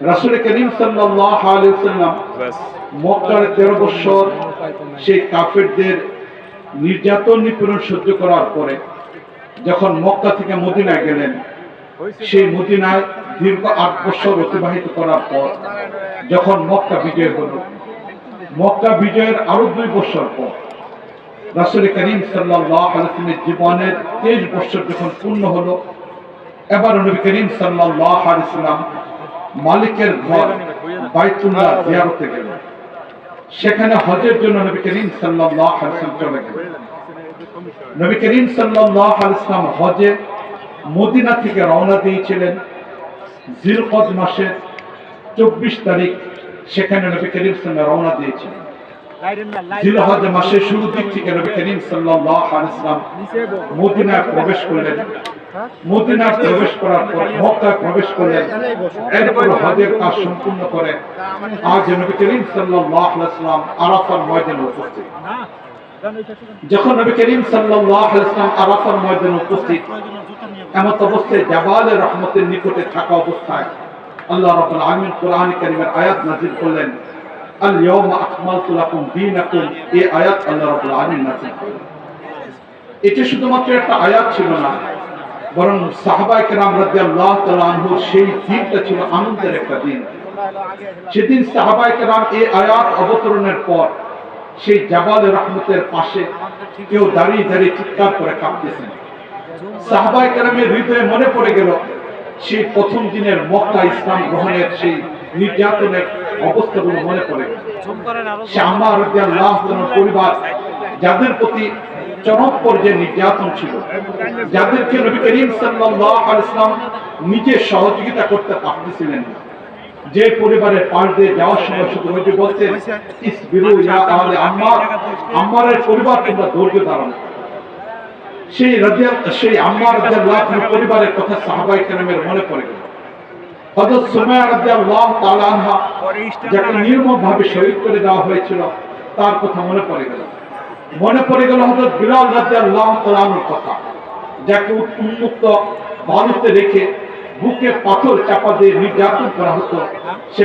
রাসুল করিম সাল্লাল্লাহু আলাইহি সাল্লাম মক্কার তেরো বছর সেই কাফেরদের নির্যাতন নিপীড়ন সহ্য করার পরে যখন মক্কা থেকে মদিনায় গেলেন সেই মদিনায় দীর্ঘ আট বছর অতিবাহিত করার পর যখন মক্কা বিজয় হলো মক্কা বিজয়ের আরও দুই বছর পর রাসুল করিম সাল্লাহ আলসিমের জীবনের তেইশ বছর যখন পূর্ণ হলো এবার নবী করিম সাল্লাহ আলিয়াল্লাম মালিকের ঘর বাইতুল্লাহ জিয়ারতে গেল। সেখানে হজের জন্য নবী করিম সাল্লাহ আলিয়াল্লাম চলে গেলেন। নবী করিম সাল্লাহ আলিয়াল্লাম হজে মদিনা থেকে রওনা দিয়েছিলেন। জিলকদ মাসের চব্বিশ তারিখ সেখানে নবী করিম সাল্লাম রওনা দিয়েছিলেন। জিলহজ মাসের শুরু দিক থেকে নবী করিম সাল্লাল্লাহু আলাইহি ওয়াসাল্লাম মদিনায় প্রবেশ করলেন। মদিনায় প্রবেশ করার পর মক্কায় প্রবেশ করলেন। এরপর হজের কাজ সম্পূর্ণ করে আজ নবী করিম সাল্লাল্লাহু আলাইহি ওয়াসাল্লাম আরাফার ময়দানে উপস্থিত। যখন নবী করিম সাল্লাল্লাহু আলাইহি ওয়াসাল্লাম আরাফার ময়দানে উপস্থিত এমত অবস্থায় জাবালের রহমতের নিকটে থাকা অবস্থায় আল্লাহ রাব্বুল আলামিন কোরআন কারীমের আয়াত নাযিল করলেন। এই আয়াত আল্লাহ রাব্বুল আলামিন নাযিল করলেন এটা শুধুমাত্র একটা আয়াত ছিল না, বরং সাহাবায়ে কেরাম রাদিয়াল্লাহু তাআলা আনহুর সেই দিনটা ছিল আনন্দের একটা দিন। সেদিন সাহাবায়ে কেরাম এই আয়াত অবতরণের পর সেই জাবালে রহমতের পাশে কেউ দাঁড়িয়ে দাঁড়িয়ে চিৎকার করে কাঁপতেছেন। সাহাবায়ে কেরামের হৃদয়ে মনে পড়ে গেল, সেই প্রথম দিনের মক্কা ইসলাম গ্রহণের সেই নির্যাতনের অবস্থাগুলো মনে গেল সে আমার পরিবার, যাদের প্রতি চরম পর্যায়ে নির্যাতন ছিল, যাদেরকে নবী করিম আলাইহি নিজে সহযোগিতা করতে পারতেছিলেন না। যে পরিবারের পাশ দিয়ে যাওয়ার সময় শুধু ওই যে বলতেন আম্মার আম্মারের পরিবার তোমরা ধৈর্য ধারণ সেই রাদিয়াল, সেই আম্মার আনহু পরিবারের কথা সাহাবায়ে কেরামের মনে পড়ে গেল। হযরত সুমাইয়া রাদিয়াল্লাহু তাআলা আনহা যাকে নির্মমভাবে শহীদ করে দেওয়া হয়েছিল, তার কথা মনে পড়ে গেল। মনে পড়ে গেল হযরত বিলাল রাদিয়াল্লাহু তাআলা আনহুর কথা, যাকে উন্মুক্ত বালুতে রেখে বুকে পাথর চাপা দিয়ে নির্যাতন করা হতো, সে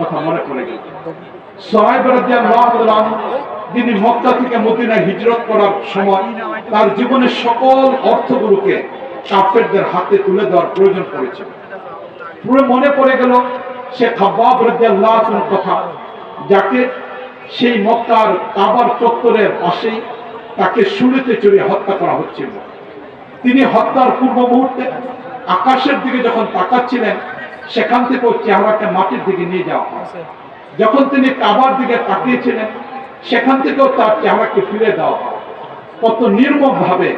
কথা মনে পড়ে গেল। তাআলা আনহু মক্কা থেকে মদিনায় হিজরত করার সময় তার জীবনের সকল অর্থগুলোকে কাফেরদের হাতে তুলে দেওয়ার প্রয়োজন পড়েছিল। পুরো মনে পড়ে গেল সে খাব্বাব রাদিয়াল্লাহু আনহুর কথা, যাকে সেই মক্কার কাবার চত্বরের পাশেই তাকে শুলিতে চড়ে হত্যা করা হচ্ছিল। তিনি হত্যার পূর্ব মুহূর্তে আকাশের দিকে যখন তাকাচ্ছিলেন, সেখান থেকে ওর চেহারাকে মাটির দিকে নিয়ে যাওয়া হয়। যখন তিনি কাবার দিকে তাকিয়েছিলেন, সেখান থেকেও তার চেহারাকে ফিরে দেওয়া হয়। কত নির্মম ভাবে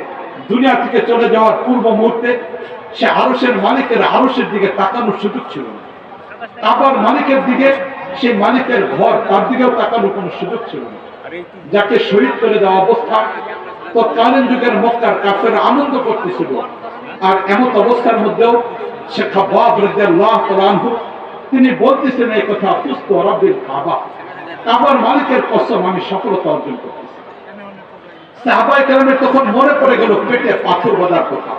দুনিয়া থেকে চলে যাওয়ার পূর্ব মুহূর্তে সে আরসের মালিকের আরসের দিকে তাকানোর সুযোগ ছিল না। কাবার মালিকের দিকে সেই মালিকের ঘর তার দিকেও তাকানোর কোনো সুযোগ ছিল না। যাকে শহীদ করে দেওয়া অবস্থা তৎকালীন যুগের মক্কার কাফের আনন্দ করতেছিল। আর এমত অবস্থার মধ্যেও তাআলা আনহু, তিনি বলতেছেন এই কথা সুস্থ রব্বিল কাবা। কাবার মালিকের কসম, আমি সফলতা অর্জন করতেছি কেরামের তখন মনে পড়ে গেল পেটে পাথর কথা।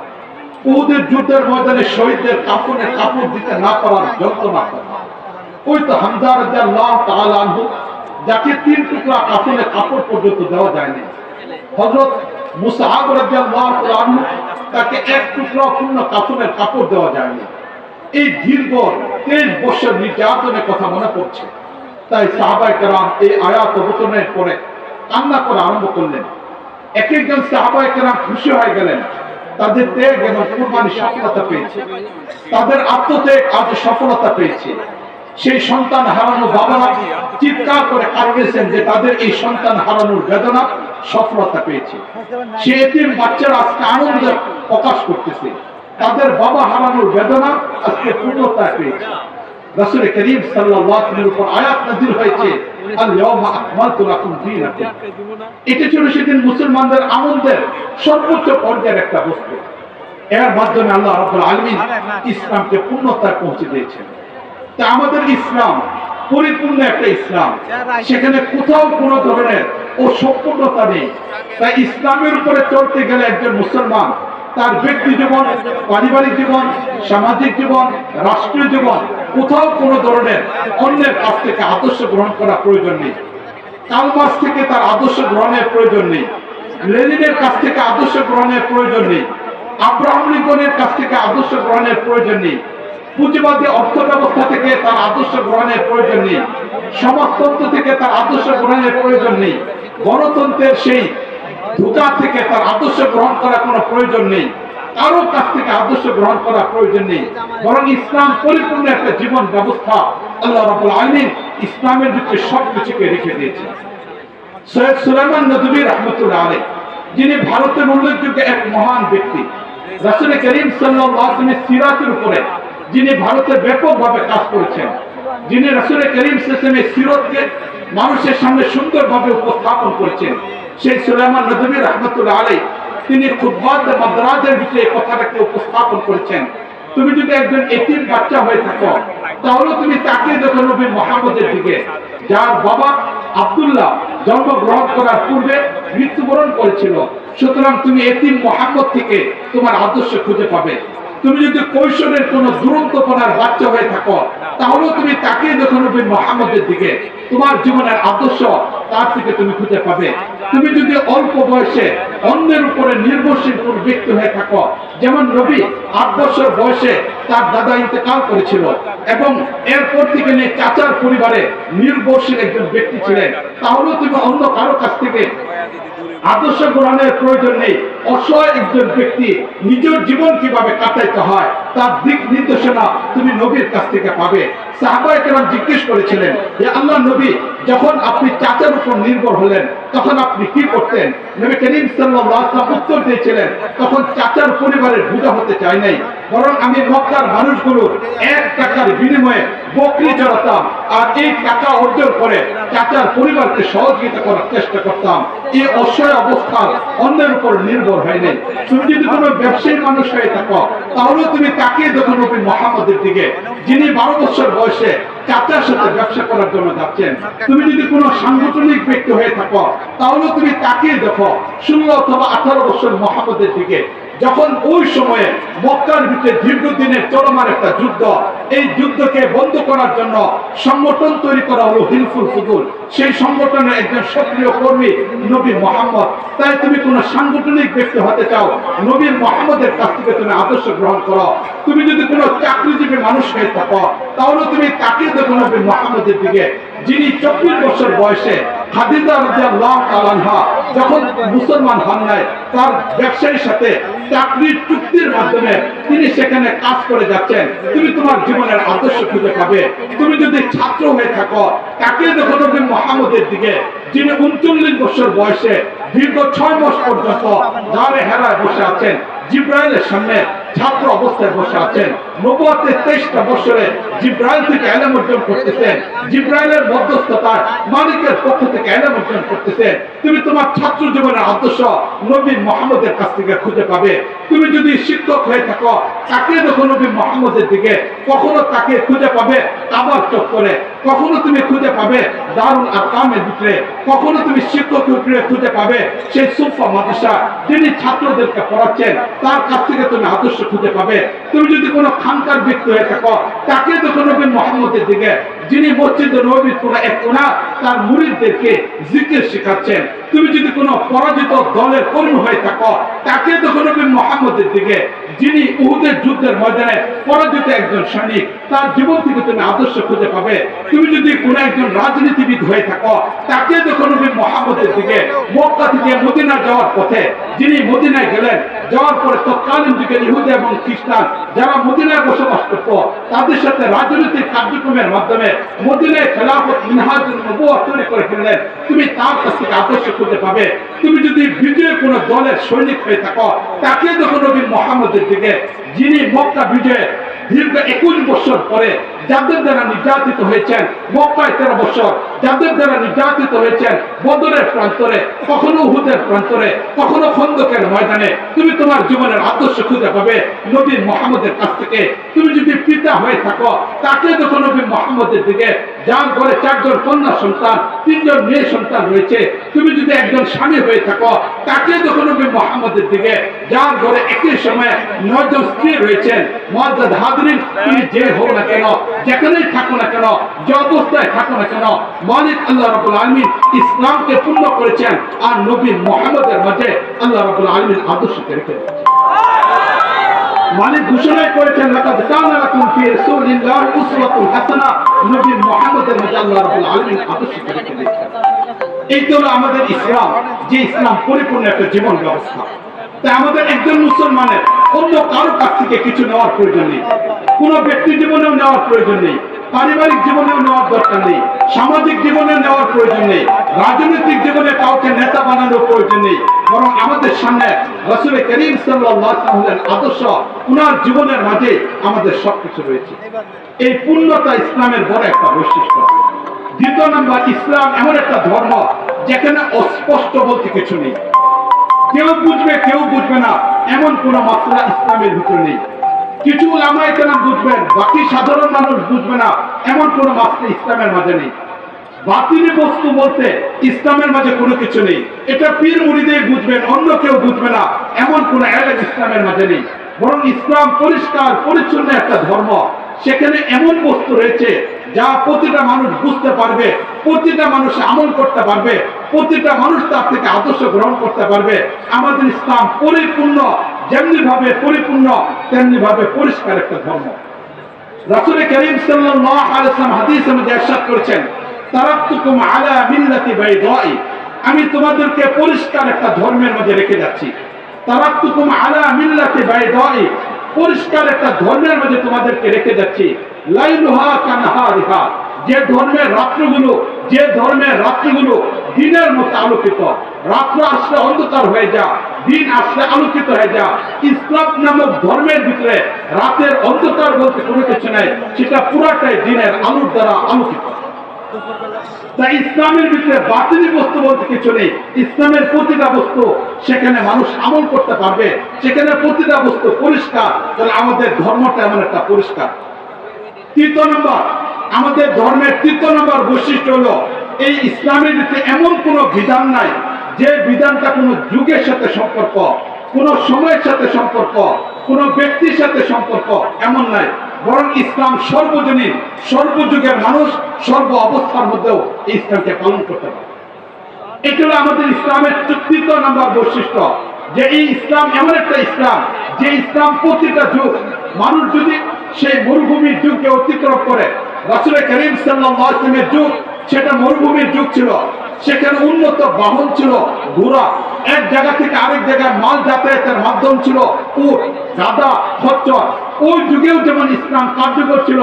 যুদ্ধের ময়দানে শহীদদের কাপড়ে কাপড় দিতে না পারার যন্ত্রণা ওই তো আনহু, যাকে তিন টুকরা কাপড়ে কাপড় পর্যন্ত দেওয়া যায়নি। আনহু, তাকে এক টুকরা পূর্ণ কাপড়ের কাপড় দেওয়া যায়নি। এই দীর্ঘ তেইশ বছর নির্যাতনের কথা মনে পড়ছে। তাই সাহাবাই এই আয়াত অবতরণের পরে কান্না করা আরম্ভ করলেন। এক একজন কেরাম খুশি হয়ে গেলেন। তাদের ত্যাগ এবং সফলতা পেয়েছে। তাদের আত্মত্যাগ আজ সফলতা পেয়েছে। সেই সন্তান চিৎকার করে যে তাদের এই সন্তান হারানোর বেদনা সফলতা পেয়েছে। সে এতিম বাচ্চারা আজকে আনন্দ প্রকাশ করতেছে। তাদের বাবা হারানোর বেদনা আজকে পূর্ণতা পেয়েছে। রাসূল করিম আলাইহি উপর আয়াত নাযিল হয়েছে। এটা ছিল সেদিন মুসলমানদের আনন্দের সর্বোচ্চ পর্যায়ের একটা বস্তু এর মাধ্যমে আল্লাহ ইসলামকে পৌঁছে দিয়েছেন তা আমাদের ইসলাম পরিপূর্ণ একটা ইসলাম সেখানে কোথাও কোনো ধরনের ও সম্পূর্ণতা নেই তাই ইসলামের উপরে চলতে গেলে একজন মুসলমান, তার ব্যক্তি জীবন, পারিবারিক জীবন, সামাজিক জীবন, রাষ্ট্রীয় জীবন কোথাও কোনো ধরনের অন্যের কাছ থেকে আদর্শ গ্রহণ করা প্রয়োজন নেই। কালমাস থেকে তার আদর্শ গ্রহণের প্রয়োজন নেই। লেনিনের কাছ থেকে আদর্শ গ্রহণের প্রয়োজন নেই। আব্রাহাম লিঙ্কনের কাছ থেকে আদর্শ গ্রহণের প্রয়োজন নেই। পুঁজিবাদী অর্থ ব্যবস্থা থেকে তার আদর্শ গ্রহণের প্রয়োজন নেই। সমাজতন্ত্র থেকে তার আদর্শ গ্রহণের প্রয়োজন নেই। গণতন্ত্রের সেই ধোকা থেকে তার আদর্শ গ্রহণ করার কোনো প্রয়োজন নেই। কারও কাছ থেকে আদর্শ গ্রহণ করার প্রয়োজন নেই। বরং ইসলাম পরিপূর্ণ একটা জীবন ব্যবস্থা আল্লাহ রাবুল আলমিন ইসলামের ভিতরে সব কিছুকে রেখে দিয়েছে সৈয়দ সুলাইমান নদী রহমতুল্লাহ আলী যিনি ভারতের উল্লেখযোগ্য এক মহান ব্যক্তি। রাসুল করিম সাল্লামের সিরাতের উপরে যিনি ভারতে ব্যাপকভাবে কাজ করেছেন, যিনি রাসুল করিম সেসেমের সিরতকে মানুষের সামনে সুন্দরভাবে উপস্থাপন করেছেন, সেই সুলাইমান নদী রহমতুল্লাহ আলী তিনি খুদ্ মাদ্রাজের বিষয়ে কথাটাকে উপস্থাপন করেছেন। তুমি যদি একজন এটির বাচ্চা হয়ে থাকো, তাহলে তুমি তাকে দেখো নবী মোহাম্মদের দিকে। যার বাবা আবদুল্লাহ জন্মগ্রহণ করার পূর্বে মৃত্যুবরণ করেছিল। সুতরাং তুমি এতিম মোহাম্মদ থেকে তোমার আদর্শ খুঁজে পাবে। তুমি যদি কৈশোরের কোন দুরন্তপনার বাচ্চা হয়ে থাকো, তাহলেও তুমি তাকে দেখো নবী মোহাম্মদের দিকে। তোমার জীবনের আদর্শ তার থেকে তুমি খুঁজে পাবে। তুমি যদি অল্প বয়সে অন্যের উপরে নির্ভরশীল কোন ব্যক্তি হয়ে থাকো, যেমন নবী আট বছর বয়সে তার দাদা ইন্তেকাল করেছিল এবং এরপর থেকে নিয়ে চাচার পরিবারে নির্ভরশীল একজন ব্যক্তি ছিলেন, তাহলেও তুমি অন্য কারও কাছ থেকে আদর্শ গ্রহণের প্রয়োজন নেই। অসহায় একজন ব্যক্তি নিজের জীবন কীভাবে কাটাইতে হয়, তার দিক নির্দেশনা তুমি নবীর কাছ থেকে পাবে। সাহাবায় কেরাম জিজ্ঞেস করেছিলেন যে আল্লাহ নবী যখন আপনি চাচার উপর নির্ভর হলেন, তখন আপনি কি করতেন? নবী করিম আলাইহি উত্তর দিয়েছিলেন, তখন চাচার পরিবারের বুঝা হতে চাই নাই। বরং আমি মক্কার মানুষগুলো এক টাকার বিনিময়ে বকরি চড়াতাম, আর এই টাকা অর্জন করে চাচার পরিবারকে সহযোগিতা করার চেষ্টা করতাম। এই অসহায় অবস্থার অন্যের উপর নির্ভর হয় নাই। তুমি যদি কোনো ব্যবসায়ী মানুষ হয়ে থাকো, তাহলে তুমি তাকিয়ে দেখো নবী মোহাম্মদের দিকে, যিনি বারো বছর বয়সে চাচার সাথে ব্যবসা করার জন্য যাচ্ছেন। তুমি যদি কোনো সাংগঠনিক ব্যক্তি হয়ে থাকো, তাহলে তুমি তাকিয়ে দেখো। ষোলো অথবা আঠারো বছর মহাপদের দিকে। যখন ওই সময়ে মক্কার ভিতরে দীর্ঘদিনের চলমান একটা যুদ্ধ এই যুদ্ধকে বন্ধ করার জন্য সংগঠন তৈরি করা হলো হিলফুল ফুদুল সেই সংগঠনের একজন সক্রিয় কর্মী নবী মোহাম্মদ। তাই তুমি কোনো সাংগঠনিক ব্যক্তি হতে চাও, নবী মোহাম্মদের কাছ থেকে তুমি আদর্শ গ্রহণ করো। তুমি যদি কোনো চাকরিজীবী মানুষ হয়ে থাকো, তাহলে তুমি তাকিয়ে দেখো নবী মোহাম্মদের দিকে, যিনি চব্বিশ বছর বয়সে খাদিজা রাদিয়াল্লাহু তাআলা যখন মুসলমান হন নাই, তার ব্যবসায়ীর সাথে চাকরির চুক্তির মাধ্যমে তিনি সেখানে কাজ করে যাচ্ছেন। তুমি তোমার জীবনের আদর্শ খুঁজে পাবে। তুমি যদি ছাত্র হয়ে থাকো তাকে দেখো নবী মোহাম্মদের দিকে, যিনি উনচল্লিশ বছর বয়সে দীর্ঘ ছয় মাস পর্যন্ত দাঁড়ে হেরায় বসে আছেন। জিব্রাইলের সামনে ছাত্র অবস্থায় বসে আছেন। নবুয়াতে তেইশটা বছরে জিব্রাইল থেকে এলেম অর্জন করতেছেন। জিব্রাইলের মধ্যস্থতায় মালিকের পক্ষ থেকে এলেম অর্জন করতেছেন। তুমি তোমার ছাত্র জীবনের আদর্শ নবী মোহাম্মদের কাছ থেকে খুঁজে পাবে। তুমি যদি শিক্ষক হয়ে থাকো, তাকে দেখো নবী মোহাম্মদের দিকে। কখনো তাকে খুঁজে পাবে কাবার চক্করে কখনো তুমি খুঁজে পাবে দারুল আকামের ভিতরে কখনো তুমি শিক্ষক খুঁজে পাবে সেই সুফা মাদ্রাসা যিনি ছাত্রদেরকে পড়াচ্ছেন, তার কাছ থেকে তুমি আদর্শ খুঁজে পাবে। তুমি যদি কোনো খানকার ব্যক্তি হয়ে থাকো, তাকে দেখো নবী মোহাম্মদের দিকে, যিনি মসজিদ নবীর কোনো এক কোনা তার মুরিদদেরকে জিকির শেখাচ্ছেন। তুমি যদি কোনো পরাজিত দলের কর্মী হয়ে থাকো, তাকে দেখো নবী মোহাম্মদের দিকে যিনি উহুদের যুদ্ধের ময়দানে পরাজিত একজন সৈনিক, তার জীবন থেকে তুমি আদর্শ খুঁজে পাবে। তুমি যদি কোনো একজন রাজনীতিবিদ হয়ে থাকো, তাকে দেখো নবী মোহাম্মদের দিকে, মক্কা থেকে মদিনা যাওয়ার পথে। যিনি মদিনায় গেলেন, যাওয়ার পরে তৎকালীন যুগের ইহুদি এবং খ্রিস্টান যারা মদিনায় বসবাস করত, তাদের সাথে রাজনৈতিক কার্যক্রমের মাধ্যমে মদিনায় খেলাফত মিনহাজুল নবুয়া তৈরি করে ফেললেন। তুমি তার কাছ থেকে আদর্শ খুঁজে পাবে। তুমি যদি বিজয় কোন দলের সৈনিক হয়ে থাকো, তাকে দেখো নবী মোহাম্মদের দিকে যিনি মক্কা বিজয়ে দীর্ঘ একুশ বছর পরে যাদের দ্বারা নির্যাতিত হয়েছেন, মক্কায় তেরো বছর। যাদের দ্বারা নির্যাতিত হয়েছেন বদরের প্রান্তরে, কখনো উহুদের প্রান্তরে, কখনো খন্দকের ময়দানে, তুমি তোমার জীবনের আদর্শ খুঁজে পাবে নবী মোহাম্মদের কাছ থেকে। তুমি যদি পিতা হয়ে থাকো, তাকে দেখো নবী মোহাম্মদের দিকে যার ঘরে চারজন কন্যা সন্তান, তিনজন মেয়ে সন্তান রয়েছে, তুমি যদি একজন স্বামী হয়ে থাকো, তাকে দেখো নবী মোহাম্মদের দিকে যার ঘরে একই সময়ে নয়জন স্ত্রী রয়েছেন মহাজাদ হাত হাজরিন, তুমি যে হোক না কেন, যেখানেই থাকো না কেন, যে অবস্থায় থাকো না কেন মালিক আল্লাহ রাব্বুল আলামিন ইসলামকে পূর্ণ করেছেন আর নবী মুহাম্মদের মাঝে আল্লাহ রাব্বুল আলামিন আদর্শকে রেখে মালিক ঘোষণা করেছেন, লাকাদ কানা লাকুম ফি রাসূলিল্লাহ উসওয়াতুন হাসানাহ নবী মুহাম্মদের মধ্যে আল্লাহ রাব্বুল আলামিন আদর্শ দিয়েছেন। এই তো আমাদের ইসলাম, যে ইসলাম পরিপূর্ণ একটা জীবন ব্যবস্থা। তাই আমাদের একজন মুসলমানের অন্য কারও কাছ থেকে কিছু নেওয়ার প্রয়োজন নেই। কোন ব্যক্তি জীবনেও নেওয়ার প্রয়োজন নেই। পারিবারিক জীবনেও নেওয়ার দরকার নেই, সামাজিক জীবনে নেওয়ার প্রয়োজন নেই, রাজনৈতিক জীবনে কাউকে নেতা বানানোর প্রয়োজন নেই, বরং আমাদের সামনে রসুল করিম সাল্লাহ আদর্শ, উনার জীবনের মাঝে আমাদের সবকিছু রয়েছে। এই পূর্ণতা ইসলামের বড় একটা বৈশিষ্ট্য। দ্বিতীয় নম্বর, ইসলাম এমন একটা ধর্ম যেখানে অস্পষ্ট বলতে কিছু নেই। কেউ বুঝবে কেউ বুঝবে না, এমন কোন মাত্রা ইসলামের ভিতরে নেই। কিছু লামাই কেন বুঝবেন, বাকি সাধারণ মানুষ বুঝবে না। এমন কোন মাত্রা ইসলামের মাঝে নেই। বাতিনি বস্তু বলতে ইসলামের মাঝে কোনো কিছু নেই। এটা পীর মুড়িদে বুঝবেন, অন্য কেউ বুঝবে না। এমন কোন এলাক ইসলামের মাঝে নেই। বরং ইসলাম পরিষ্কার, পরিচ্ছন্ন একটা ধর্ম। সেখানে এমন বস্তু রয়েছে যা প্রতিটা মানুষ বুঝতে পারবে, প্রতিটা মানুষ আমল করতে পারবে, প্রতিটা মানুষ তার থেকে আদর্শ গ্রহণ করতে পারবে। আমাদের ইসলাম পরিপূর্ণ। যেমনি ভাবে পরিপূর্ণ তেমনি ভাবে পরিষ্কার একটা ধর্ম। রাসূল করিম ওয়াসাল্লাম হাদিসে ইরশাদ করেছেন, তারাকতুকুম আলা মিল্লাতি বাইদাই আমি তোমাদেরকে পরিষ্কার একটা ধর্মের মধ্যে রেখে যাচ্ছি। তারাকতুকুম আলা মিল্লাতি বাইদাই পরিষ্কার একটা ধর্মের মধ্যে তোমাদেরকে রেখে যাচ্ছি। লাইলুহা কানাহারিহা যে ধর্মের রাত্রগুলো, যে ধর্মের রাত্রিগুলো দিনের মতো আলোকিত, রাত্র আসলে অন্ধকার হয়ে যা দিন আসলে আলোকিত হয়ে যা ইসলাম নামক ধর্মের ভিতরে রাতের অন্ধকার বলতে কোনো কিছু নাই, সেটা পুরাটাই দিনের আলোর দ্বারা আলোকিত। তাই ইসলামের ভিতরে বাতিনি বস্তু বলতে কিছু নেই। ইসলামের প্রতিটা বস্তু সেখানে মানুষ আমল করতে পারবে, সেখানে প্রতিটা বস্তু পরিষ্কার, তাহলে আমাদের ধর্মটা এমন একটা পরিষ্কার। তৃতীয় নম্বর আমাদের ধর্মের তৃতীয় নম্বর বৈশিষ্ট্য হলো, এই ইসলামের ভিতরে এমন কোনো বিধান নাই যে বিধানটা কোনো যুগের সাথে সম্পর্ক, কোনো সময়ের সাথে সম্পর্ক, কোনো ব্যক্তির সাথে সম্পর্ক এমন নাই। বরং ইসলাম সর্বজনীন, সর্বযুগের মানুষ, সর্ব অবস্থার মধ্যেও এই ইসলামকে পালন করতে পারে। এটা হলো আমাদের ইসলামের তৃতীয় নম্বর বৈশিষ্ট্য, যে এই ইসলাম এমন একটা ইসলাম, যে ইসলাম প্রতিটা যুগ, মানুষ যদি সেই মরুভূমির যুগকে অতিক্রম করে রাসুলের করিম সাল্লামের যুগ, সেটা মরুভূমির যুগ ছিল। সেখানে উন্নত বাহন ছিল, ঘোড়া। এক জায়গা থেকে আরেক জায়গায় মাল যাতায়াতের মাধ্যম ছিল, উট গাদা খচ্চর। ওই যুগেও যেমন ইসলাম কার্যকর ছিল,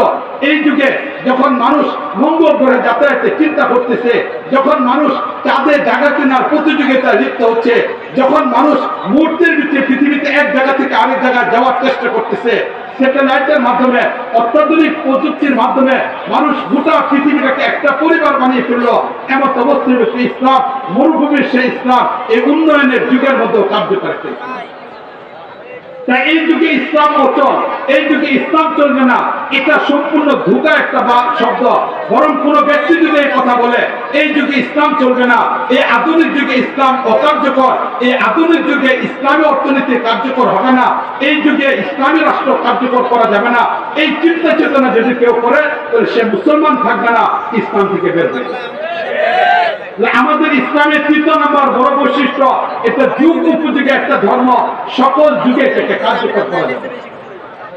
এই যুগে যখন মানুষ মঙ্গল গ্রহে যাতায়াতে চিন্তা করতেছে, যখন মানুষ চাঁদে জায়গা কেনার প্রতিযোগিতায় লিপ্ত হচ্ছে, যখন মানুষ মূর্তির ভিতরে পৃথিবীতে এক জায়গা থেকে আরেক জায়গায় যাওয়ার চেষ্টা করতেছে স্যাটেলাইটের মাধ্যমে, অত্যাধুনিক প্রযুক্তির মাধ্যমে মানুষ গোটা পৃথিবীটাকে একটা পরিবার বানিয়ে ফেলল এমন অবস্থায় সেই ইসলাম মরুভূমির সেই ইসলাম এই উন্নয়নের যুগের মধ্যেও কার্যকর একটা ইসলাম। তাই এই যুগে ইসলাম অচল এই যুগে ইসলাম চলবে না এটা সম্পূর্ণ ধোকা একটা শব্দ বরং কোন ব্যক্তি যদি এই কথা বলে, এই যুগে ইসলাম চলবে না, এই আধুনিক যুগে ইসলাম অকার্যকর, এই আধুনিক যুগে ইসলামী অর্থনীতি কার্যকর হবে না, এই যুগে ইসলামী রাষ্ট্র কার্যকর করা যাবে না, এই চিন্তা চেতনা যদি কেউ করে, তাহলে সে মুসলমান থাকবে না, ইসলাম থেকে বের হয়ে। আমাদের ইসলামের তৃতীয় নম্বর বড় বৈশিষ্ট্য, এটা যুগ উপযোগী একটা ধর্ম, সকল যুগে এটাকে কার্যকর করা যাবে।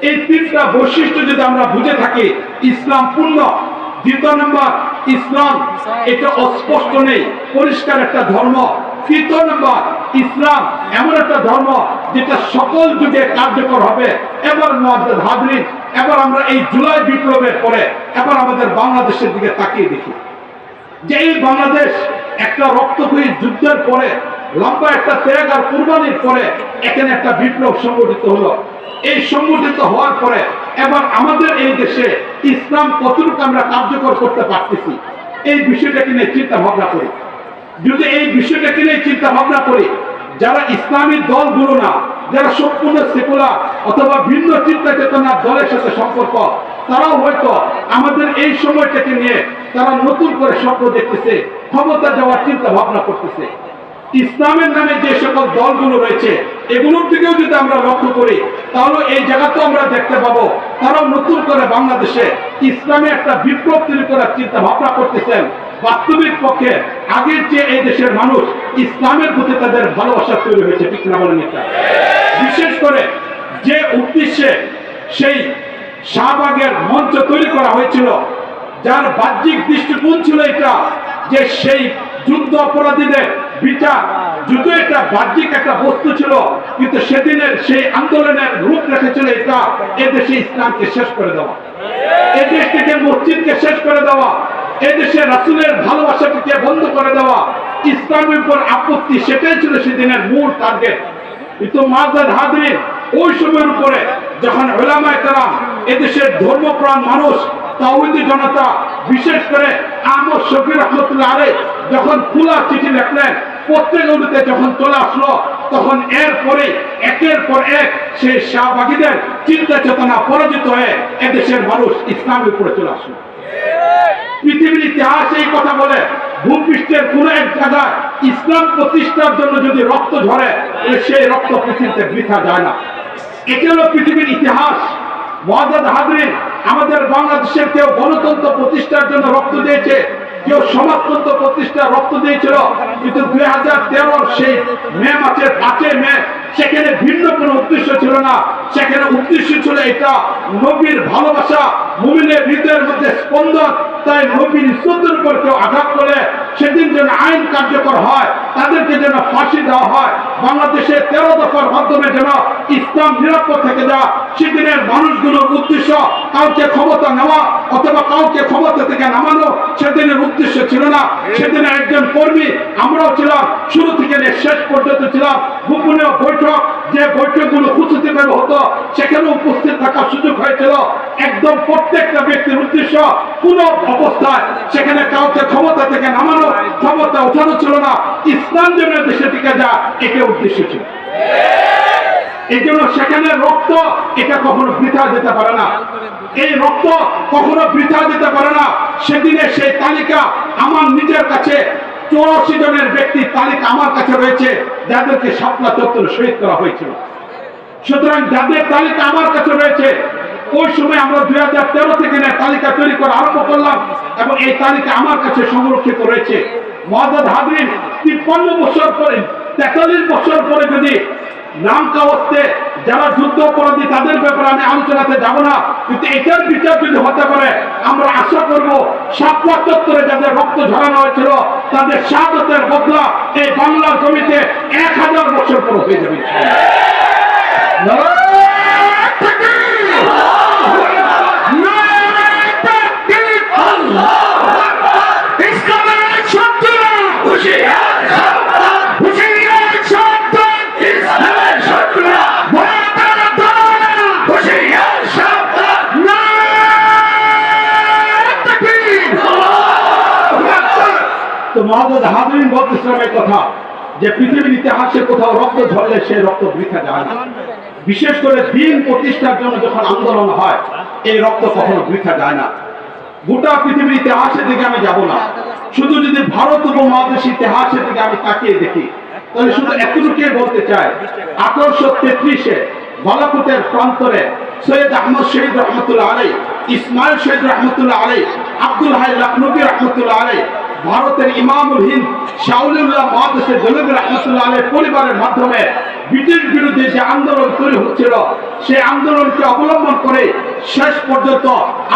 এই তিনটা বৈশিষ্ট্য যদি আমরা বুঝে থাকি, ইসলাম পূর্ণ। দ্বিতীয় নম্বর, ইসলাম, এটা অস্পষ্ট নেই, পরিষ্কার একটা ধর্ম। তৃতীয় নম্বর, ইসলাম এমন একটা ধর্ম যেটা সকল যুগে কার্যকর হবে। এবার মহাদ্দ হাজরিন, এবার আমরা এই জুলাই বিপ্লবের পরে, এবার আমাদের বাংলাদেশের দিকে তাকিয়ে দেখি। যে এই বাংলাদেশ একটা রক্তক্ষয়ী যুদ্ধের পরে, লম্বা একটা ত্যাগ আর কুরবানির পরে এখানে একটা বিপ্লব সংগঠিত হলো। এই সংগঠিত হওয়ার পরে এবার আমাদের এই দেশে ইসলাম কতটুকু আমরা কার্যকর করতে পারতেছি, এই বিষয়টাকে নিয়ে চিন্তা ভাবনা করি। যদি এই বিষয়টাকে নিয়ে চিন্তা ভাবনা করি, যারা ইসলামী দলগুলো না, যারা সম্পূর্ণ সেকুলার অথবা ভিন্ন চিন্তা চেতনার দলের সাথে সম্পর্ক তারাও হয়তো আমাদের এই সময়টাকে নিয়ে তারা নতুন করে স্বপ্ন দেখতেছে, ক্ষমতা যাওয়ার চিন্তা ভাবনা করতেছে। ইসলামের নামে যে সকল দলগুলো রয়েছে, এগুলোর দিকেও যদি আমরা লক্ষ্য করি, তাহলে এই জায়গাতেও আমরা দেখতে পাবো, তারাও নতুন করে বাংলাদেশে ইসলামে একটা বিপ্লব তৈরি করার চিন্তা ভাবনা করতেছেন। বাস্তবিক পক্ষে আগের যে এই দেশের মানুষ ইসলামের প্রতি তাদের ভালোবাসা তৈরি হয়েছে বিশেষ করে যে উদ্দেশ্যে সেই শাহবাগের মঞ্চ তৈরি করা হয়েছিল। যার বাহ্যিক দৃষ্টিকোণ ছিল এটা যে সেই যুদ্ধ অপরাধীদের বিচার যুদ্ধ একটা বাহ্যিক একটা বস্তু ছিল কিন্তু সেদিনের সেই আন্দোলনের রূপ রেখেছিল এটা এদেশে ইসলামকে শেষ করে দেওয়া। এদেশ থেকে মসজিদকে শেষ করে দেওয়া এদেশে রাসুলের ভালোবাসাটিকে বন্ধ করে দেওয়া ইসলামের উপর আপত্তি সেটাই ছিল সেদিনের মূল টার্গেট কিন্তু মাজাদ হাদরিন ওই সময়ের উপরে যখন ওলামায় তারা এদেশের ধর্মপ্রাণ মানুষ, তাওহিদি জনতা, বিশেষ করে আহমদ শফির রহমতুল্লাহ আরে যখন খোলা চিঠি লেখলেন পত্রিকাগুলিতে যখন চলে আসলো, তখন এরপরে, একের পর এক সেই শাহবাগীদের চিন্তা চেতনা পরাজিত হয়ে এদেশের মানুষ ইসলামের উপরে চলে আসলো। পৃথিবীর ইতিহাস এই কথা বলে, ভূপৃষ্ঠের কোন এক জায়গায় ইসলাম প্রতিষ্ঠার জন্য যদি রক্ত ঝরে সেই রক্ত পৃথিবীতে বৃথা যায় না। এটি হলো পৃথিবীর ইতিহাস। মহাদাদ হাদরিন আমাদের বাংলাদেশে কেউ গণতন্ত্র প্রতিষ্ঠার জন্য রক্ত দিয়েছে, কেউ সমাজতন্ত্র প্রতিষ্ঠার রক্ত দিয়েছিল। কিন্তু দুই হাজার সেই মে মাসের পাঁচে মে সেখানে ভিন্ন কোনো উদ্দেশ্য ছিল না। সেখানে উদ্দেশ্য ছিল এটা নবীর ভালোবাসা, মুমিনের হৃদয়ের মধ্যে স্পন্দন। তাই নবীর ইজ্জতের উপর কেউ আঘাত করে সেদিন যেন আইন কার্যকর হয়, তাদেরকে যেন ফাঁসি দেওয়া হয়। বাংলাদেশের তেরো দফার মাধ্যমে যেন ইসলাম নিরাপদ থেকে যাওয়া সেদিনের মানুষগুলোর উদ্দেশ্য কাউকে ক্ষমতা নেওয়া অথবা কাউকে ক্ষমতা থেকে নামানো সেদিনের উদ্দেশ্য ছিল না। সেদিনের একজন কর্মী, আমরাও ছিলাম, শুরু থেকে শেষ পর্যন্ত ছিলাম। গোপনীয় বৈঠক যে বৈঠকগুলো পেলে হতো, সেখানে উপস্থিত থাকার সুযোগ হয়েছিল। একদম প্রত্যেকটা ব্যক্তির উদ্দেশ্য কোন অবস্থায় সেখানে কাউকে ক্ষমতা থেকে নামানো, ক্ষমতা ওঠানো ছিল না। ইসলাম যেন দেশে টিকে যা এটা উদ্দেশ্য ছিল। এই জন্য সেখানে রক্ত এটা কখনো বৃথা যেতে পারে না। এই রক্ত কখনো বৃথা যেতে পারে না। সেদিনে সেই তালিকা আমার নিজের কাছে চৌরাশি জনের ব্যক্তির তালিকা আমার কাছে রয়েছে, যাদেরকে শাপলা চত্বরে শহীদ করা হয়েছিল। সুতরাং যাদের তালিকা আমার কাছে রয়েছে, ওই সময় আমরা দুই হাজার তেরো থেকে তালিকা তৈরি করা আরম্ভ করলাম এবং এই তালিকা আমার কাছে সংরক্ষিত রয়েছে। মহাদাদ হাদরিন তিপ্পান্ন বছর পরে, তেতাল্লিশ বছর পরে যদি নাম কাওয়াতে যারা যুদ্ধ অপরাধী তাদের ব্যাপারে আমি আলোচনাতে যাব না। কিন্তু এটার বিচার যদি হতে পারে আমরা আশা করব সাত চত্বরে যাদের রক্ত ঝরানো হয়েছিল তাদের শাহাদতের বদলা এই বাংলার জমিতে এক হাজার বছর পর হয়ে যাবে। এই কথা, যে পৃথিবীর ইতিহাসে কোথাও রক্ত ঝরলে সে রক্ত বৃথা যায় না। বিশেষ করে দিন প্রতিষ্ঠার জন্য যখন আন্দোলন হয়, এই রক্ত কখনো বৃথা যায় না। গোটা পৃথিবীর ইতিহাসের দিকে আমি যাব না। শুধু যদি ভারত উপমহাদেশ ইতিহাসের দিকে আমি তাকিয়ে দেখি, তাহলে শুধু এতটুকুই বলতে চাই, আঠারোশো তেত্রিশে বালাকুটের প্রান্তরে সৈয়দ আহমদ শহীদ রহমতুল্লাহ আলাই, ইসমাইল শহীদ রহমতুল্লাহ আলাই, আব্দুল হাই লখনবী রহমতুল্লাহ আলাই ভারতের ইমামুল হিন্দ শাহুল্লাহ মহাদেশে জলিব রহমতুল্লাহ আলের পরিবারের মাধ্যমে ব্রিটিশ বিরুদ্ধে যে আন্দোলন তৈরি হচ্ছিল, সেই আন্দোলনকে অবলম্বন করে শেষ পর্যন্ত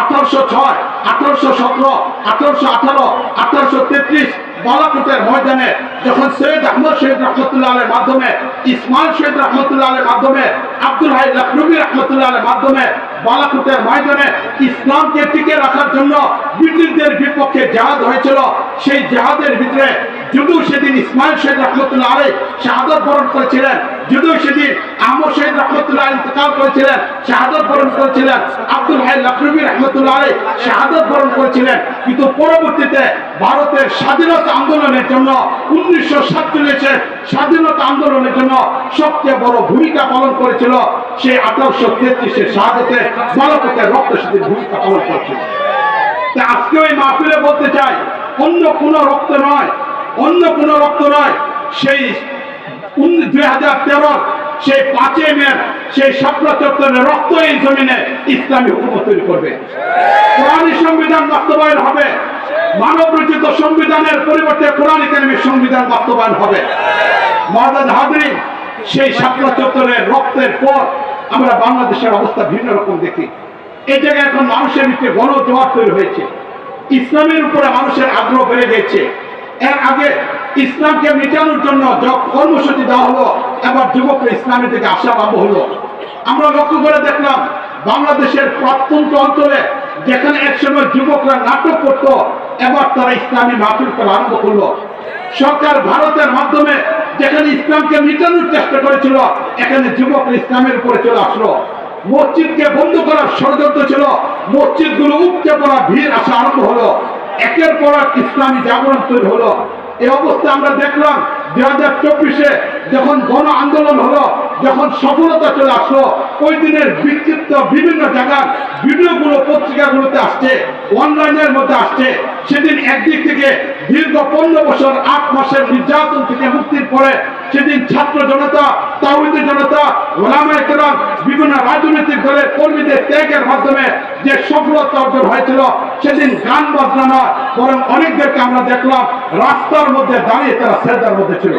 আঠারোশো ছয়, আঠারোশো সতেরো, আঠারোশো আঠারো, আঠারোশো তেত্রিশ বালাকোটের ময়দানে যখন সৈয়দ আহমদ শহীদ রহমতুল্লাহ মাধ্যমে, ইসমাইল শহীদ রহমতুল্লাহ মাধ্যমে, আব্দুল হাই লখনবী রহমতুল্লাহ মাধ্যমে বালাকুটের ময়দানে ইসলামকে টিকে রাখার জন্য ব্রিটিশদের বিপক্ষে জাহাজ হয়েছিল, সেই জাহাজের ভিতরে যদিও সেদিন ইসমাইল শহীদ রহমতুল্লাহ আলী শাহাদত বরণ করেছিলেন, যদিও সেদিন আহমদ শহীদ রহমতুল্লাহ ইন্তকাল করেছিলেন, শাহাদত বরণ করেছিলেন, আব্দুল হাই লখনবী রহমতুল্লাহ আলী শাহাদত বরণ করেছিলেন, কিন্তু পরবর্তীতে ভারতের স্বাধীনতা আন্দোলনের জন্য, উনিশশো সাতচল্লিশের স্বাধীনতা আন্দোলনের জন্য সবচেয়ে বড় ভূমিকা পালন করেছিল সেই আঠারোশো তেত্রিশের শাহাদতে বালকতের রক্ত সেদিন ভূমিকা পালন করেছিল। আজকে ওই মাহফিলে বলতে চাই, অন্য কোনো রক্ত নয় অন্য কোনো রক্ত নয়। সেই দুই হাজার তেরোর সেই পাঁচই মে, সেই শাপলা চত্বরের রক্ত এই জমিনে ইসলামী হুকুমত তৈরি করবে। কোরআনী সংবিধান বাস্তবায়ন হবে। মানব রচিত সংবিধানের পরিবর্তে কোরআন একাডেমির সংবিধান বাস্তবায়ন হবে। মহাদাদ হাজরিন সেই শাপলা চত্বরের রক্তের পর আমরা বাংলাদেশের অবস্থা ভিন্ন রকম দেখি। এই জায়গায় এখন মানুষের ভিতরে গণ জবাব তৈরি হয়েছে। ইসলামের উপরে মানুষের আগ্রহ বেড়ে গেছে। এর আগে ইসলামকে মেটানোর জন্য কর্মসূচি দেওয়া হলো, এবার যুবকরা ইসলামের দিকে আশাবাব হলো। আমরা লক্ষ্য করে দেখলাম, বাংলাদেশের প্রত্যন্ত অঞ্চলে যেখানে একসময় যুবকরা নাটক করত, এবার তারা ইসলামী মাহফিল করা আরম্ভ করল। সরকার ভারতের মাধ্যমে যেখানে ইসলামকে মিটানোর চেষ্টা করেছিল, এখানে যুবক ইসলামের উপরে চলে আসলো। মসজিদকে বন্ধ করার ষড়যন্ত্র ছিল মসজিদগুলো উপচে পড়া ভিড় আসা আরম্ভ হলো। একের পর এক ইসলামী জাগরণ তৈরি হলো। এই অবস্থা আমরা দেখলাম দুই হাজার চব্বিশে যখন গণ আন্দোলন হলো, যখন সফলতা চলে আসলো, ওই দিনের বিক্ষিপ্ত বিভিন্ন জায়গার ভিডিওগুলো, পত্রিকাগুলোতে আসছে অনলাইনের মধ্যে আসছে। সেদিন একদিক থেকে দীর্ঘ পনেরো বছর, আট মাসের নির্যাতন থেকে মুক্তির পরে সেদিন ছাত্র জনতা, তাওহিদি জনতা, ওলামায়ে বিভিন্ন রাজনৈতিক দলের কর্মীদের ত্যাগের মাধ্যমে যে সফলতা অর্জন হয়েছিল, সেদিন গান বাজনা বরং অনেকদেরকে আমরা দেখলাম রাস্তার মধ্যে দাঁড়িয়ে তারা শ্রদ্ধার মধ্যে ছিল।